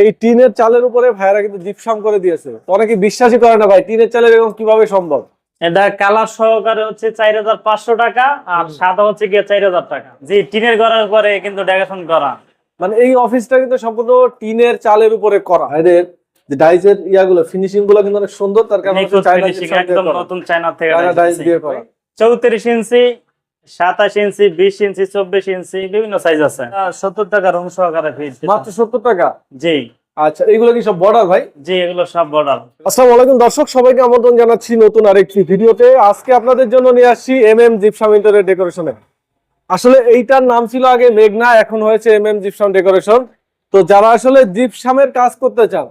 এই টিনের চালের উপরে ভাইরা কিন্তু জিপসাম করে দিয়েছে। অনেকে বিশ্বাসই করে না ভাই টিনের চালের এরকম কীভাবে সম্ভব? এটা কালার সহকারে হচ্ছে চার হাজার পাঁচশো টাকা আর সাদা হচ্ছে গিয়ে চার হাজার টাকা। জি টিনের ঘরের পরে কিন্তু ডেকোরেশন করা। মানে এই অফিসটা কিন্তু সম্পূর্ণ টিনের চালের উপরে করা। এদের যে ডাইসের ইয়াগুলো ফিনিশিংগুলো কিন্তু অনেক সুন্দর তার কারণ একদম নতুন চায়না থেকে চায়না ডাইস দিয়ে করা। চৌত্রিশ ইঞ্চি সাতাশ ইঞ্চি বিশ ইঞ্চি চব্বিশ ইঞ্চি বিভিন্ন সাইজ আছে। সত্তর টাকা রুম সহকারে ফিট মাত্র সত্তর টাকা? জি। আচ্ছা এইগুলো কি সব বর্ডার ভাই? জি এগুলো সব বর্ডার আসসালামু আলাইকুম দর্শক সবাইকে আমন্ত্রণ জানাচ্ছি নতুন আরেকটি ভিডিওতে। আজকে আপনাদের জন্য নিয়ে আসছি এম এম জিপসাম ইন্টারের ডেকোরেশনে আসলে এইটার নাম ছিল আগে মেঘনা এখন হয়েছে এম এম জিপসাম ডেকোরেশন তো যারা আসলে জিপসামের কাজ করতে চান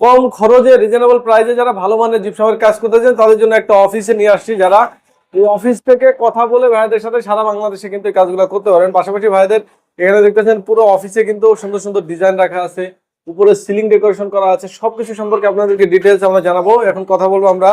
কম খরচে রিজনেবল প্রাইসে যারা ভালো মানের জিপসামের কাজ করতে চান তাদের জন্য একটা অফিসে নিয়ে আসছি যারা। এই অফিস থেকে কথা বলে ভাইদের সাথে সারা বাংলাদেশে কিন্তু এই কাজগুলো করতে পারেন। পাশাপাশি ভাইদের এখানে দেখতেছেন পুরো অফিসে কিন্তু সুন্দর সুন্দর ডিজাইন রাখা আছে উপরে সিলিং ডেকোরেশন করা আছে সবকিছু সম্পর্কে আপনাদেরকে ডিটেলস আমরা জানাব। এখন কথা বলব আমরা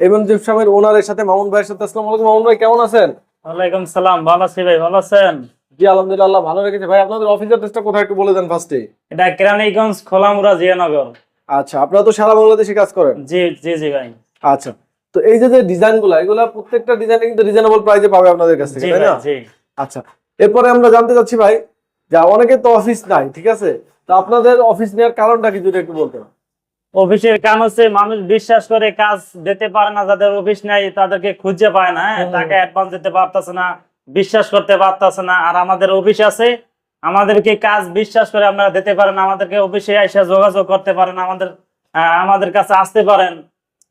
এমএম জিপসামের ওনারের সাথে মামুন ভাইয়ের সাথে। আসসালামু আলাইকুম মামুন ভাই কেমন আছেন? ওয়ালাইকুম সালাম ভালো আছি ভাই ভালো আছেন? জি আলহামদুলিল্লাহ ভালো রেখেছে। ভাই আপনাদের অফিস অ্যাড্রেসটা কোথায় একটু বলে দেন ফার্স্টে এটা কেরানীগঞ্জ খোলামুড়া জিয়ানগর। আচ্ছা আপনারা তো সারা বাংলাদেশে কাজ করেন? জি জি জি ভাই। আচ্ছা। তো এই যে যে ডিজাইনগুলা এগুলা প্রত্যেকটা ডিজাইনে কিন্তু রিজনেবল প্রাইসে পাবে আপনাদের কাছ থেকে তাই না? আচ্ছা এরপরে আমরা জানতে চাচ্ছি ভাই যা অনেকে তো অফিস নাই ঠিক আছে? তো আপনাদের অফিস নেওয়ার কারণটা কি যদি একটু বলতেন। অফিসের কাম হচ্ছে মানুষ বিশ্বাস করে কাজ দিতে পারে না যাদের অফিস নাই তাদেরকে খুঁজে পায় না? টাকা অ্যাডভান্স দিতে পারতেছে না বিশ্বাস করতে পারতেছে না। আর আমাদের অফিস আছে আমাদেরকে কাজ বিশ্বাস করে আমরা দিতে পারেন আমাদেরকে অফিসে এসে যোগাযোগ করতে পারেন আমাদের আমাদের কাছে আসতে পারেন।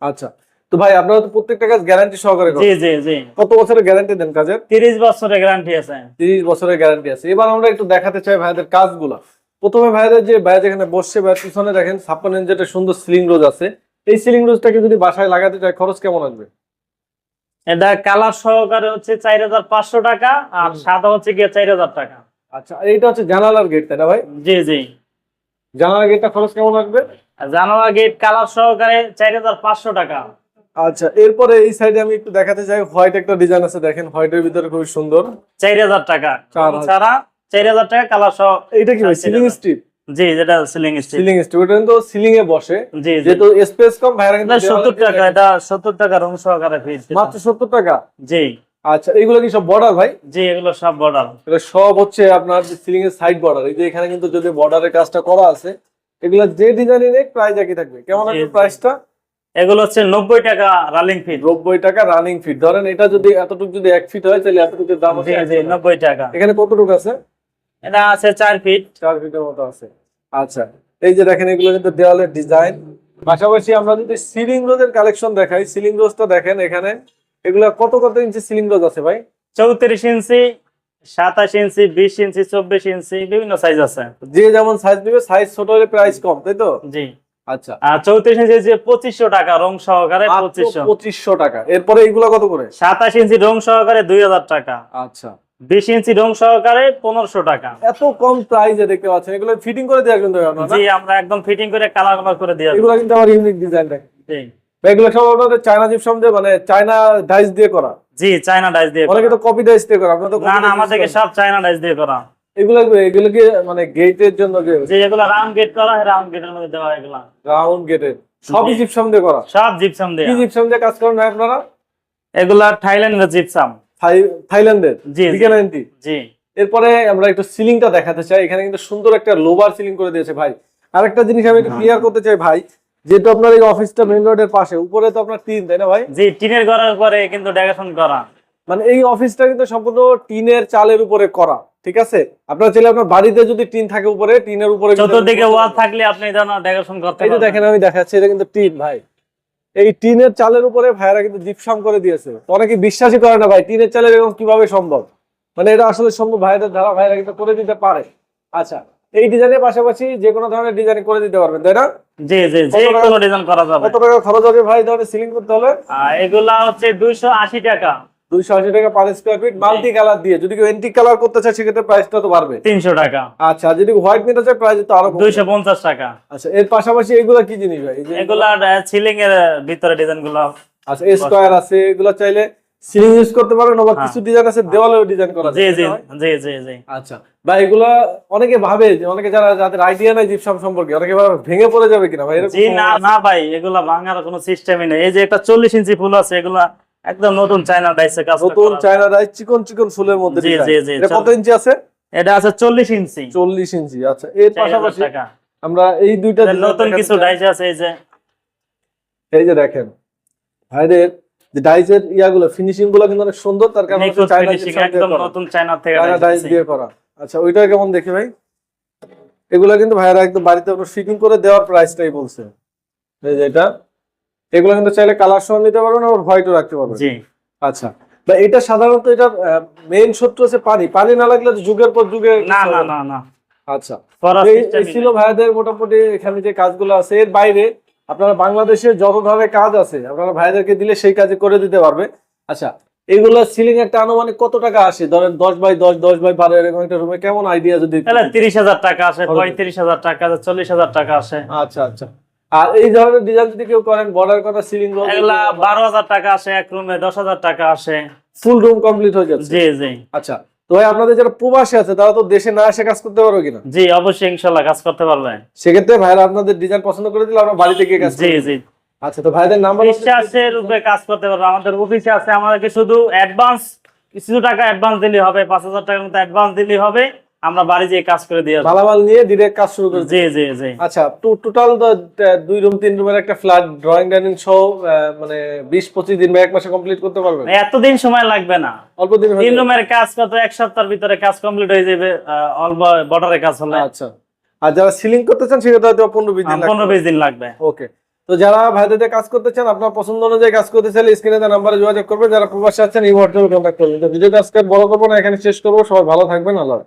আচ্ছা তো ভাই আপনারা তো প্রত্যেকটা কাজ গ্যারান্টি সহকারে করেন। জি জি। জি কত বছরের গ্যারান্টি দেন কাজের? তিরিশ বছরের গ্যারান্টি আছে। তিরিশ বছরের গ্যারান্টি আছে। এবার আমরা একটু দেখাতে চাই ভাইদের কাজগুলো। প্রথমে ভাইদের যে ভাই যেখানে বসছে ভাই পিছনে দেখেন ছাপ্পান্ন ইঞ্চি একটা সুন্দর সিলিং রোজ আছে। এই সিলিং রোজটাকে যদি বাসায় লাগাতে চাই খরচ কেমন আসবে? এটা কালার সহকারে হচ্ছে চার হাজার পাঁচশো টাকা আর। সাদা হচ্ছে গিয়ে চার হাজার টাকা। আচ্ছা এইটা হচ্ছে জানালার গেট তাই না ভাই? জি জি। জানালার গেটটা খরচ কেমন আসবে? আর জানালা গেট কালার সহকারে চার হাজার পাঁচশো টাকা। আচ্ছা এরপরে এই সাইডে আমি একটু দেখাতে চাই হোয়াইট একটা ডিজাইন আছে দেখেন হোয়াইটের ভিতরে খুব সুন্দর। চার হাজার টাকা। চার হাজার। টাকা কালার সহ এইটা কি ভাই সিলিং এটা- স্ট্রিপ জি যেটা সিলিং স্টিল সিলিং স্ট্রিপ এটা কিন্তু সিলিং এ বসে। যেহেতু স্পেস কম ভাইরা কিন্তু এটা সত্তর দেওয়ালে টাকা এটা সত্তর টাকা রুম সহকারে ফিট মাত্র সত্তর টাকা? জি। আচ্ছা এইগুলো কি সব বর্ডার ভাই? জি এগুলো সব বর্ডার এটা সব হচ্ছে আপনার সিলিং এর সাইড বর্ডার এই যে এখানে কিন্তু যদি বর্ডারের কাজটা করা আছে এগুলো যে ডিজাইনে নেই প্রাইস একই থাকবে। কেমন জি। প্রাইসটা এগুলো হচ্ছে নব্বই টাকা রালিং ফিট নব্বই টাকা রানিং ফিট ধরেন এটা যদি এতটুকু যদি এক ফিট হয় তাহলে এতটুকুর দাম আছে নব্বই টাকা। এখানে কতটুকু আছে? এটা আছে চার ফিট চার ফিটের মতো আছে। আচ্ছা এই যে দেখেন এগুলো কিন্তু দেওয়ালের ডিজাইন পাশাপাশি আমরা যদি সিলিং রোজের কালেকশন দেখাই সিলিং রোজটা দেখেন এখানে। এগুলা কত কত ইঞ্চি সিলিং রোজ আছে ভাই? চৌত্রিশ ইঞ্চি সাতাশ ইঞ্চি বিশ ইঞ্চি চব্বিশ ইঞ্চি বিভিন্ন সাইজ আছে। যে যেমন সাইজ নেবে সাইজ ছোট হলে প্রাইস কম তাই তো? জি। আচ্ছা। আর চৌত্রিশ ইঞ্চি যে পঁচিশশো টাকা রং সহকারে পঁচিশশো। পঁচিশশো টাকা। এরপরে এইগুলা কত করে? সাতাশ ইঞ্চি রং সহকারে দুই হাজার টাকা। আচ্ছা। বিশ ইঞ্চি রং সহকারে পনেরোশো টাকা। এত কম প্রাইসে দেখতে পাচ্ছেন। এগুলো ফিটিং করে কিন্তু জি আমরা একদম ফিটিং করে কালার কালার করে দিয়ে এগুলো কিন্তু আমার ইউনিক ডিজাইন দেখেন এগুলো সব আপনাদের চায়না জিপসাম দিয়ে মানে চায়না ডাইস দিয়ে করা। জি চায়না ডাইস দিয়ে অনেকে তো কপি ডাইস দিয়ে করা। আপনারা তো না না আমাদেরকে। সব চায়না ডাইস দিয়ে করা। এগুলো এগুলো কি মানে গেটের জন্য যে এগুলো রাউন্ড গেট করা রাউন্ড গেটের মধ্যে দেওয়া এগুলা। রাউন্ড গেটের সবই জিপসাম দিয়ে করা? সব জিপসাম দিয়ে কি জিপসাম দিয়ে কাজ করেন আপনারা? এগুলা থাইল্যান্ডের জিপসাম থাইল্যান্ডের জি, জি। জি। এরপরে আমরা একটু সিলিংটা দেখাতে চাই। এখানে কিন্তু সুন্দর একটা লোবার সিলিং করে দিয়েছে ভাই। আরেকটা জিনিস আমি একটু ক্লিয়ার করতে চাই ভাই যেহেতু আপনার এই অফিসটা মেইন রোডের পাশে উপরে তো আপনার টিন তাই না ভাই? জি টিনের ঘরের পরে কিন্তু ডেকোরেশন করা। মানে এই অফিসটা কিন্তু সম্পূর্ণ টিনের চালের উপরে করা। ঠিক আছে? আপনার চাইলে আপনার বাড়িতে যদি টিন থাকে উপরে টিনের উপরে চতুর্দিকে ওয়াল থাকলে আপনি ধরনের ডেকোরেশন করতে এই যে দেখেন আমি দেখাচ্ছি এটা কিন্তু টিন ভাই। এই টিনের চালের উপরে ভাইরা কিন্তু জিপসাম করে দিয়েছে। তো অনেকে বিশ্বাসই করে না ভাই টিনের চালের এরকম কীভাবে সম্ভব? মানে এটা আসলে সম্ভব ভাইদের দ্বারা ভাইরা কিন্তু করে দিতে পারে। আচ্ছা এই ডিজাইনের পাশাপাশি যে কোনো ধরনের ডিজাইন করে দিতে পারবেন তাই না? জি জি যে কোনো ডিজাইন করা যাবে। কত টাকা খরচ হবে ভাই ধরনের সিলিং করতে হলে? এগুলা হচ্ছে দুইশো আশি টাকা। দুইশো আশি টাকা per square feet multi colour দিয়ে। যদি কেউ এন্টিক কালার করতে চায় সেক্ষেত্রে প্রাইসটা তো বাড়বে। তিনশো টাকা। আচ্ছা যদি হোয়াইট নিতে চায় প্রাইস তো আরও দুইশো পঞ্চাশ টাকা। আচ্ছা এর পাশাপাশি এগুলা কি জিনিস ভাই? এগুলা সিলিং এর ভিতরে ডিজাইনগুলো। আচ্ছা স্কোয়ার আছে এগুলো চাইলে সিলিং ইউজ করতে পারেন আবার হ্যাঁ। কিছু ডিজাইন আছে দেওয়ালেও ডিজাইন করা জি জি জি জি জি। আচ্ছা বা এগুলা অনেকে ভাবে যে অনেকে যারা যাদের আইডিয়া নাই জিপসাম সম্পর্কে অনেকে ভাবে ভেঙে পড়ে যাবে কিনা ভাই জি না না ভাই এগুলা ভাঙার কোনো সিস্টেমই নেই। এই যে একটা চল্লিশ ইঞ্চি ফুল আছে এগুলা একদম নতুন চায়না ডাইসে কাজ নতুন চায়না রাইস চিকন চিকন ফুলের মধ্যে জি, জি, জি, এটা কত ইঞ্চি আছে? এটা আছে চল্লিশ ইঞ্চি। চল্লিশ ইঞ্চি আচ্ছা। এর পাশাপাশি আমরা এই দুইটা নতুন কিছু। ডাইস আছে এই যে। এই যে দেখেন ভাইদের যে ডাইসের ইয়াগুলো ফিনিশিংগুলো কিন্তু অনেক সুন্দর তার কারণ চায়না একদম নতুন চায়না থেকে ডাইস দিয়ে করা। আচ্ছা ওইটা কেমন দেখি ভাই? এগুলো কিন্তু ভাইরা একদম বাড়িতে ফিটিং করে দেওয়ার প্রাইসটাই বলছে। এই যে এটা। এগুলো কিন্তু চাইলে কালার সহ নিতে পারবেন আবার হোয়াইটও রাখতে পারবেন। জি। আচ্ছা। বা এটা সাধারণত এটা মেইন শত্রু হচ্ছে পানি। পানি না লাগলে যুগের পর যুগে না না না। না আচ্ছা। ছিল ভাইদের মোটামুটি এখানে যে কাজগুলো আছে। এর বাইরে আপনারা বাংলাদেশে যত ধরনের কাজ আছে আপনারা ভাইদেরকে দিলে সেই কাজে করে দিতে পারবে। আচ্ছা এগুলো সিলিং একটা আনুমানিক কত টাকা আসে? ধরেন দশ বাই দশ দশ বাই বারো এরকম একটা রুমে কেমন আইডিয়া যদি তিরিশ হাজার টাকা আসে। পঁয়ত্রিশ হাজার টাকা আসে চল্লিশ হাজার টাকা আসে। আচ্ছা আচ্ছা। আর এই ধরনের ডিজাইন যদি কেউ করেন বর্ডার করা সিলিং এগুলা বারো হাজার টাকা আসে এক রুমে দশ হাজার টাকা আসে। ফুল রুম কমপ্লিট হয়ে যাচ্ছে? জি জি। আচ্ছা তো ভাই আপনাদের যারা প্রবাসী আছে তারা তো দেশে না এসে কাজ করতে পারবে কিনা? জি অবশ্যই ইনশাল্লাহ কাজ করতে পারবে। সেক্ষেত্রে ভাইরা আপনাদের ডিজাইন পছন্দ করে দিলে আমরা বাড়িতে গিয়ে কাজ জি জি। আচ্ছা তো ভাইদের নাম্বার বিশ্বাসের উপরে কাজ করতে পারবে। আমাদের অফিসে আছে আমাদেরকে শুধু অ্যাডভান্স কিছু টাকা অ্যাডভান্স দিলে হবে পাঁচ হাজার টাকার মতো অ্যাডভান্স দিলে হবে। আমরা বাড়ি যেয়ে কাজ করে দিয়ে মালামাল নিয়ে ডিরেক্ট কাজ শুরু করে জি জি জি। আচ্ছা টোটাল দুই রুম তিন রুমের একটা ফ্ল্যাট ড্রয়িং ডাইনিং সহ মানে বিশ পঁচিশ দিন বা এক মাসে কমপ্লিট করতে পারবেন? এতদিন সময় লাগবে না। অল্প দিন তিন রুমের কাজ কত এক সপ্তাহের ভিতরে কাজ কমপ্লিট হয়ে যাবে অল্প বর্ডারের কাজ হলে। আচ্ছা। আর যারা সিলিং করতে চান সেক্ষেত্রে হয়তো পনেরো বিশ দিন পনেরো বিশ দিন লাগবে। ওকে তো যারা ভাইদের কাজ করতে চান আপনার পছন্দ অনুযায়ী কাজ করতে চাইলে স্ক্রিনে দেওয়া নাম্বারে যোগাযোগ করবেন। যারা প্রবাসী আছেন এই হোয়াটসঅ্যাপে কন্ট্যাক্ট করবেন তো ভিডিওটা আজকে বড় করব না এখানে শেষ করব। সবাই ভালো থাকবেন আল্লাহ।